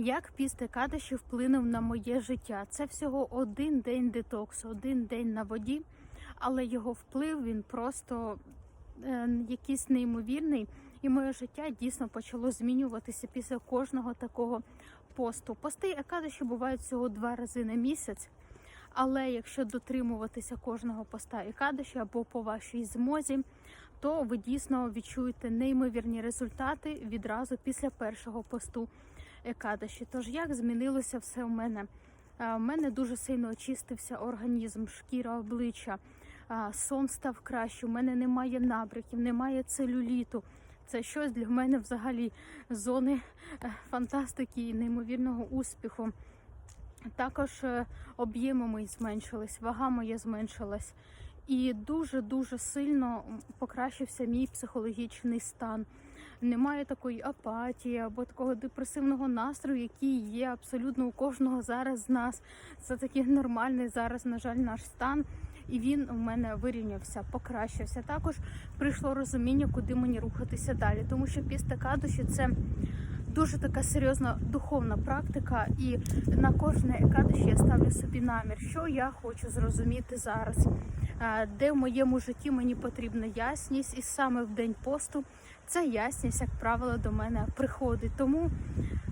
Як піст Екадаші вплинув на моє життя? Це всього один день детоксу, один день на воді, але його вплив він просто е, якийсь неймовірний, і моє життя дійсно почало змінюватися після кожного такого посту. Пости Екадаші бувають всього два рази на місяць. Але якщо дотримуватися кожного поста Екадаші або по вашій змозі, то ви дійсно відчуєте неймовірні результати відразу після першого посту Екадаші. Тож як змінилося все у мене? У мене дуже сильно очистився організм, шкіра обличчя, сон став краще. У мене немає набряків, немає целюліту. Це щось для мене взагалі зони е, фантастики і неймовірного успіху. Також е, об'єми мої зменшились, вага моя зменшилась. І дуже-дуже сильно покращився мій психологічний стан. Немає такої апатії або такого депресивного настрою, який є абсолютно у кожного зараз з нас. Це такий нормальний зараз, на жаль, наш стан. І він у мене вирівнявся, покращився. Також прийшло розуміння, куди мені рухатися далі. Тому що після кадуші це дуже така серйозна духовна практика, і на кожне екадиші я ставлю собі намір, що я хочу зрозуміти зараз, де в моєму житті мені потрібна ясність, і саме в день посту ця ясність, як правило, до мене приходить. Тому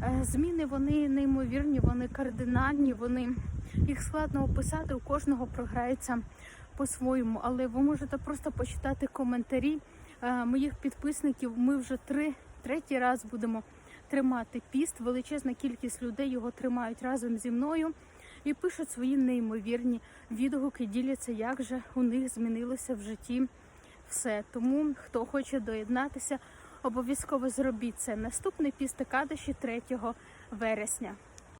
е, зміни вони неймовірні, вони кардинальні, вони їх складно описати. У кожного програється по-своєму, але ви можете просто почитати коментарі е, моїх підписників. Ми вже три третій раз будемо тримати піст. Величезна кількість людей його тримають разом зі мною і пишуть свої неймовірні відгуки, діляться, як же у них змінилося в житті все. Тому хто хоче доєднатися, обов'язково зробіть це. Наступний піст Кадиші 3 вересня.